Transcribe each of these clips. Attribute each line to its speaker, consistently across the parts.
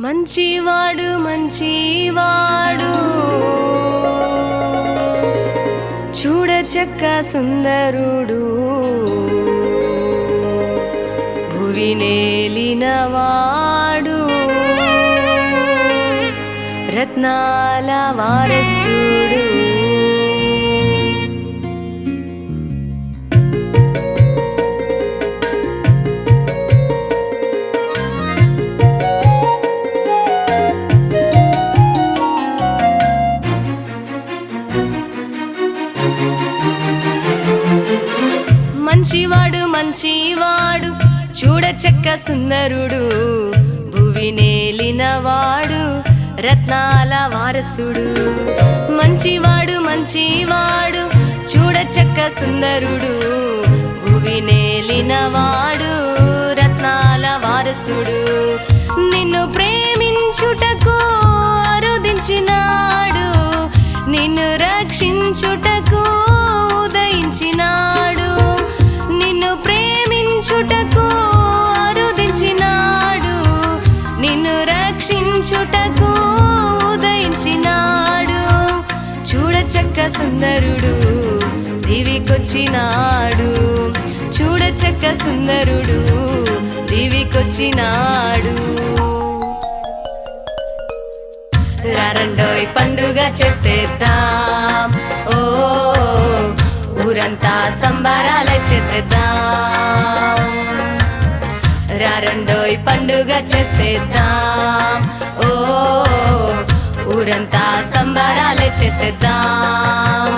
Speaker 1: మంచివాడు మంచివాడు. చూడచక్క సుందరుడు. భువి నేలినవాడు. రత్నాల వారసు మంచివాడు మంచివాడు చూడచక్క సుందరుడు భువి నేలినవాడు రత్నాల వారసుడు. మంచివాడు మంచివాడు చూడచక్క సుందరుడు భువి నేలినవాడు రత్నాల వారసుడు. నిన్ను ప్రేమించుటకు అరుదించినాడు నిన్ను రక్షించుటకు ఉదయించినాడు. నిన్ను ప్రేమించుటకు అరుదించినాడు నిన్ను రక్షించుటకు ఉదయించినాడు. చూడచక్క సుందరుడు దివికొచ్చినాడు. చూడచక్క సుందరుడు దివికొచ్చినాడు. రండోయ్ పండుగ చేసేద్దాం. ఓ ఊరంతా సంబరాల చేసేద్దాం. రండోయ్ పండుగ చేసేద్దాం. ఓ ఊరంతా సంబరాల చేసేద్దాం.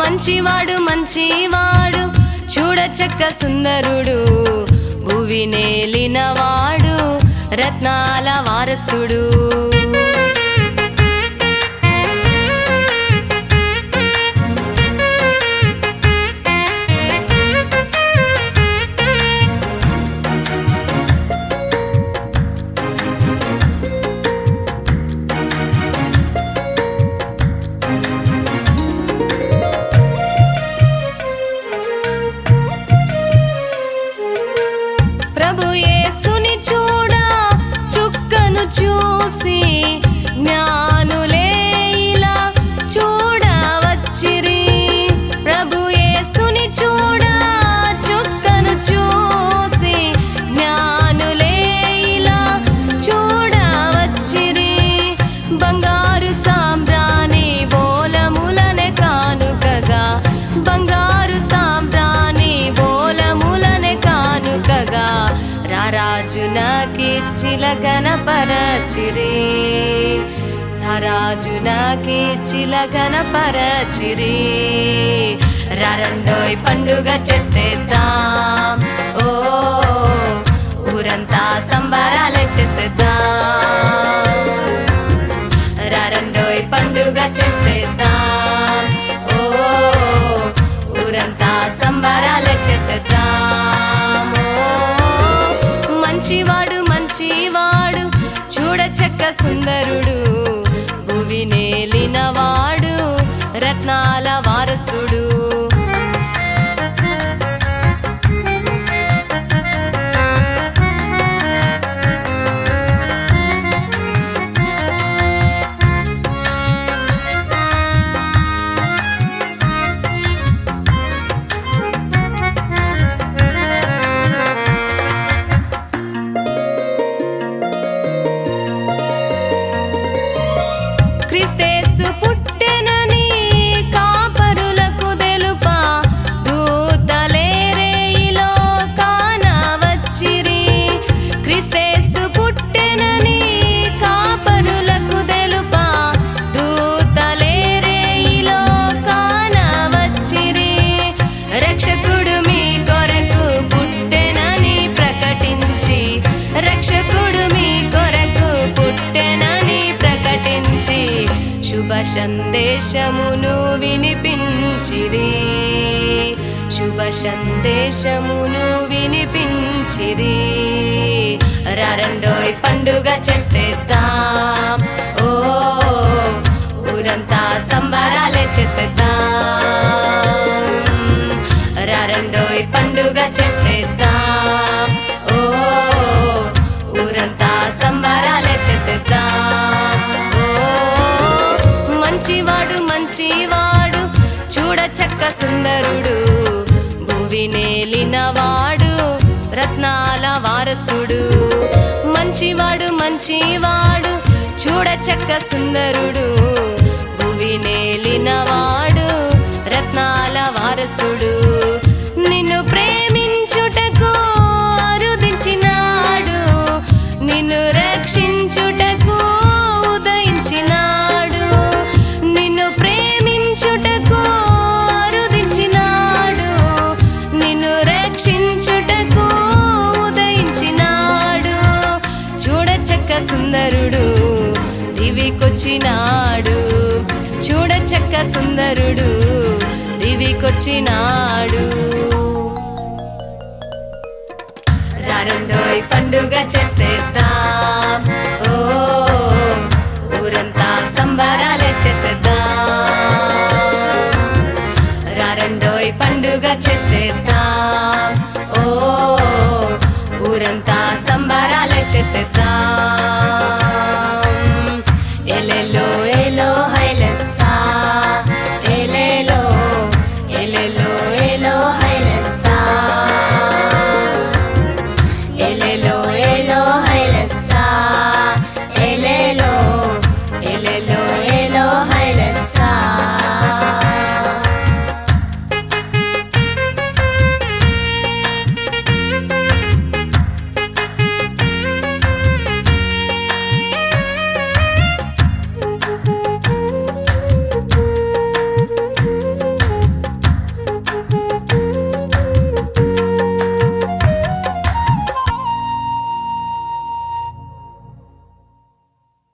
Speaker 1: మంచివాడు మంచివాడు చూడచక్క సుందరుడు భువి నేలినవాడు రత్నాల వారసుడు. see నాకిచ్చిల గణపరచిరి. రారాజు నాకిచ్చిల గణపరచిరి. రారండోయ్ పండుగ చేసేద్దాం. ఓ ఊరంతా సంబరాలే చేసేద్దాం. రారండోయ్ పండుగ చేసేద్దాం. ఓ ఊరంతా సంబరాలే చేసేద్దాం. మంచి చెక్క సుందరుడు. సందేశమును వినిపించిరి. శుభ సందేశమును వినిపించిరి. రారండోయ్ పండుగ చేసేద్దాం. ఓ ఊరంతా సంబరాలే చేసేద్దాం. రారండోయ్ పండుగ చేసేద్దాం. మంచివాడు చూడచక్క సుందరుడు భువి నేలినవాడు రత్నాల వారసుడు. మంచివాడు మంచివాడు చూడచక్క సుందరుడు భువి నేలినవాడు రత్నాల వారసుడు. దివికొచ్చినాడు చూడచక్క సుందరుడు దివికొచ్చినాడు. రారండోయ్ పండుగ చేసేద్దాం ఓ ఊరంతా సంబరాలే చేసేద్దాం. రారండోయ్ పండుగ చేసేద్దాం ఓ ఊరంతా సంబరాలే చేసేద్దాం.